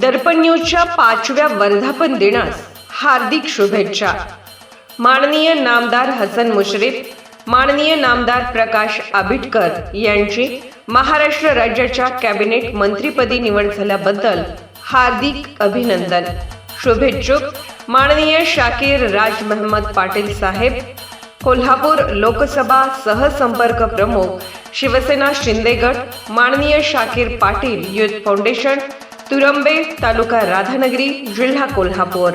दर्पण न्यूजच्या पाचव्या वर्धापन दिनास हार्दिक शुभेच्छा. माननीय नामदार हसन मुश्रीफ माननीय नामदार प्रकाश आबिटकर यांची महाराष्ट्र राज्याच्या कॅबिनेट मंत्रीपदी निवड झाल्याबद्दल हार्दिक अभिनंदन. शुभेच्छुक माननीय शाकीर राज महम्मद पाटील साहेब कोल्हापूर लोकसभा सहसंपर्क प्रमुख शिवसेना शिंदेगड माननीय शाकीर पाटील युथ फाउंडेशन तुरंबे तालुका राधानगरी जिल्हा कोल्हापूर.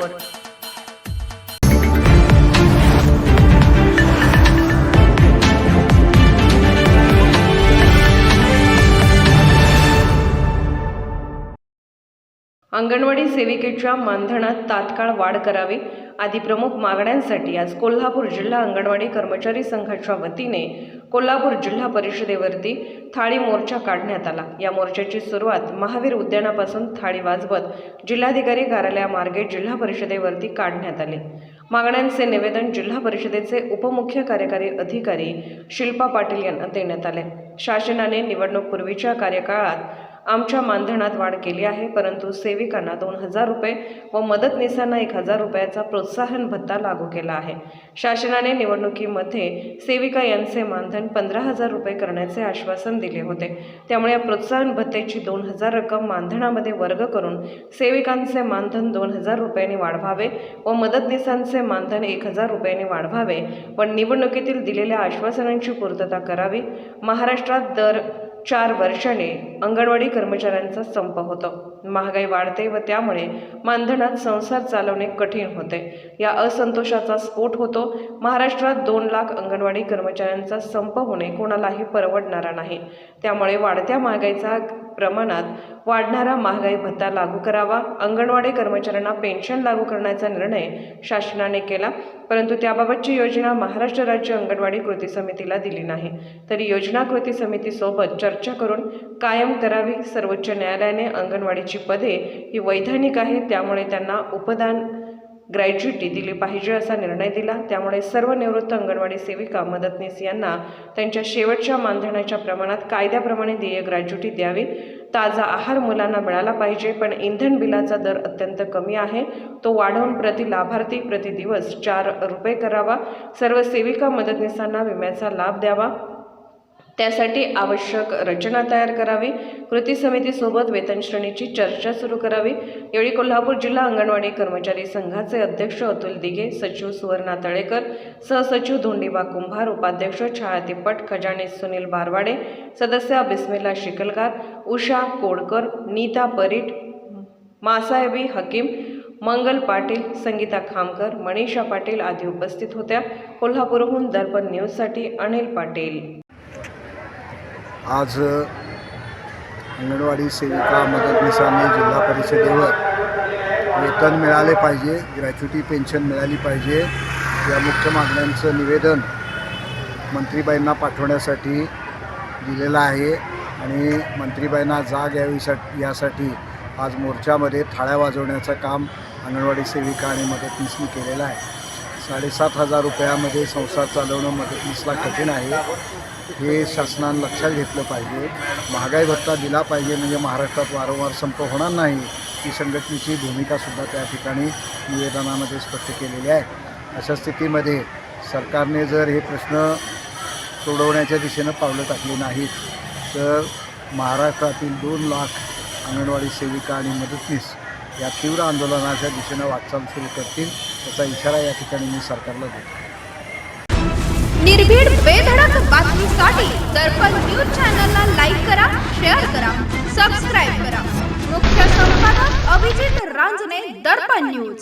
अंगणवाडी सेविकेच्या मानधनात तात्काळ वाढ करावी आदी प्रमुख मागण्यांसाठी आज कोल्हापूर जिल्हा अंगणवाडी कर्मचारी संघाच्या वतीने कोल्हापूर जिल्हा परिषदेवरती थाळी मोर्चा काढण्यात आला. या मोर्चाची सुरुवात महावीर उद्यानापासून थाळी वाजवत जिल्हाधिकारी कार्यालयामार्गे जिल्हा परिषदेवरती काढण्यात आले. मागण्यांचे निवेदन जिल्हा परिषदेचे उपमुख्य कार्यकारी अधिकारी शिल्पा पाटील यांना देण्यात आले. शासनाने निवडणूकपूर्वीच्या कार्यकाळात आमच्या मानधनात वाढ केली आहे परंतु सेविकांना दोन हजार रुपये व मदतनीसांना एक हजार रुपयाचा प्रोत्साहन भत्ता लागू केला आहे. शासनाने निवडणुकीमध्ये सेविका यांचे मानधन पंधरा हजार रुपये करण्याचे आश्वासन दिले होते. त्यामुळे या प्रोत्साहन भत्त्याची दोन हजार रक्कम मानधनामध्ये वर्ग करून सेविकांचे मानधन दोन हजार रुपयांनी वाढवावे व मदतनीसांचे मानधन एक हजार रुपयांनी वाढवावे पण निवडणुकीतील दिलेल्या आश्वासनांची पूर्तता करावी. महाराष्ट्रात दर चार वर्षाने अंगणवाडी कर्मचाऱ्यांचा संप होतो. महागाई वाढते व त्यामुळे मानधनात संसार चालवणे कठीण होते. या असंतोषाचा स्फोट होतो. महाराष्ट्रात दोन लाख अंगणवाडी कर्मचाऱ्यांचा संप होणे कोणालाही परवडणारा नाही. त्यामुळे वाढत्या महागाईचा प्रमाणात वाढणारा महागाई भत्ता लागू करावा. अंगणवाडी कर्मचाऱ्यांना पेन्शन लागू करण्याचा निर्णय शासनाने केला. परंतु त्याबाबतची योजना महाराष्ट्र राज्य अंगणवाडी कृती समितीला दिली नाही. तरी योजना कृती समितीसोबत चर्चा करून कायम करावी सर्वोच्च न्यायालयाने अंगणवाडी अंगणवाडीची पदे ही वैधानिक आहेत. त्यामुळे त्यांना उपदान ग्रॅज्युटी दिली पाहिजे असा निर्णय दिला. त्यामुळे सर्व निवृत्त अंगणवाडी सेविका मदतनीस यांना त्यांच्या शेवटच्या मानधनाच्या प्रमाणात कायद्याप्रमाणे देय ग्रॅज्युटी द्यावी. ताजा आहार मुलांना मिळाला पाहिजे पण इंधन बिलाचा दर अत्यंत कमी आहे. तो वाढवून प्रति लाभार्थी प्रति दिवस चार रुपये करावा. सर्व सेविका मदतनीसांना विम्याचा लाभ द्यावा. त्यासाठी आवश्यक रचना तयार करावी कृती समितीसोबत वेतन श्रेणीची चर्चा सुरू करावी. यावेळी कोल्हापूर जिल्हा अंगणवाडी कर्मचारी संघाचे अध्यक्ष अतुल दिघे सचिव सुवर्णा तळेकर सहसचिव धोंडीबा कुंभार उपाध्यक्ष छाया तिप्पट खजाने सुनील बारवाडे सदस्य बिस्मिल्ला शिकलगार उषा कोडकर नीता परीट मासाहेबी हकीम मंगल पाटील संगीता खामकर मनीषा पाटील आदी उपस्थित होत्या. कोल्हापूरहून दर्पण न्यूजसाठी अनिल पाटील. आज अंगणवाडी सेविका मदतनीसांनी जिल्हा परिषदेवर वेतन मिळाले पाहिजे ग्रॅच्युटी पेन्शन मिळाली पाहिजे. या मुख्य मागण्यांचं निवेदन मंत्रीबाईंना पाठवण्यासाठी दिलेलं आहे आणि मंत्रीबाईंना जाग यावीसाठी यासाठी आज मोर्चामध्ये थाळ्या वाजवण्याचं काम अंगणवाडी सेविका आणि मदतनीसनी केलेलं आहे. साडेसात हजार रुपयामध्ये संसार चालवणं मदतनीसला कठीण आहे. हे शासनानं लक्षात घेतलं पाहिजे. महागाई भत्ता दिला पाहिजे म्हणजे महाराष्ट्रात वारंवार संप होणार नाही. ही संघटनेची भूमिकासुद्धा त्या ठिकाणी निवेदनामध्ये स्पष्ट केलेली आहे. अशा स्थितीमध्ये सरकारने जर हे प्रश्न सोडवण्याच्या दिशेनं पावलं टाकली नाहीत तर महाराष्ट्रातील दोन लाख अंगणवाडी सेविका आणि मदतनीस या तीव्र आंदोलनाच्या दिशेनं वाटचाल सुरू करतील त्याचा इशारा या ठिकाणी मी सरकारला देतो. निर्भीड बेधडक बातमीसाठी दर्पण न्यूज चॅनलला लाईक करा शेअर करा सबस्क्राईब करा. मुख्य संपादक अभिजित रांजणे दर्पण न्यूज.